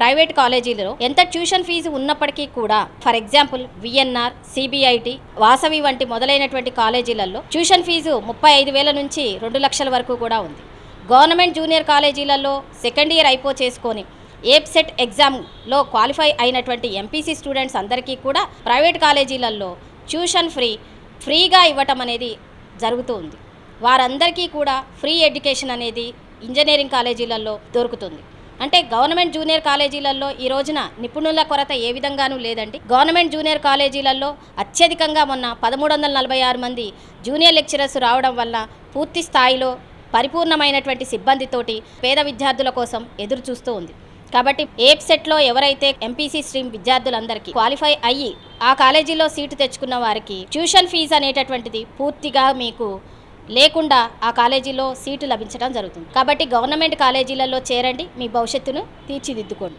Private కాలేజీలలో ఎంత tuition fee ఉన్నప్పటికీ కూడా for example VNR CBIT Vasavi వంటి మొదలైనటువంటి కాలేజీలలో ట్యూషన్ ఫీజు ముప్పై ఐదు వేల నుంచి రెండు లక్షల వరకు కూడా ఉంది. గవర్నమెంట్ జూనియర్ కాలేజీలలో సెకండ్ ఇయర్ అయిపో చేసుకొని ఏప్సెట్ ఎగ్జామ్లో క్వాలిఫై అయినటువంటి ఎంపీసీ స్టూడెంట్స్ అందరికీ కూడా ప్రైవేట్ కాలేజీలలో ట్యూషన్ ఫ్రీ ఫ్రీగా ఇవ్వటం అనేది జరుగుతూ ఉంది. వారందరికీ కూడా ఫ్రీ ఎడ్యుకేషన్ అనేది ఇంజనీరింగ్ కాలేజీలలో దొరుకుతుంది. అంటే గవర్నమెంట్ జూనియర్ కాలేజీలలో ఈ రోజున నిపుణుల కొరత ఏ విధంగానూ లేదండి. గవర్నమెంట్ జూనియర్ కాలేజీలలో అత్యధికంగా మొన్న పదమూడు వందల నలభై ఆరు మంది జూనియర్ లెక్చరర్స్ రావడం వల్ల పూర్తి స్థాయిలో పరిపూర్ణమైనటువంటి సిబ్బందితోటి పేద విద్యార్థుల కోసం ఎదురు చూస్తూ ఉంది. కాబట్టి ఏప్సెట్లో ఎవరైతే ఎంపీసీ స్ట్రీమ్ విద్యార్థులందరికీ క్వాలిఫై అయ్యి ఆ కాలేజీలో సీటు తెచ్చుకున్న వారికి ట్యూషన్ ఫీజు అనేటటువంటిది పూర్తిగా మీకు లేకుండా ఆ కాలేజీలో సీటు లభించడం జరుగుతుంది. కాబట్టి గవర్నమెంట్ కాలేజీలలో చేరండి మీ భవిష్యత్తును తీర్చిదిద్దుకోండి.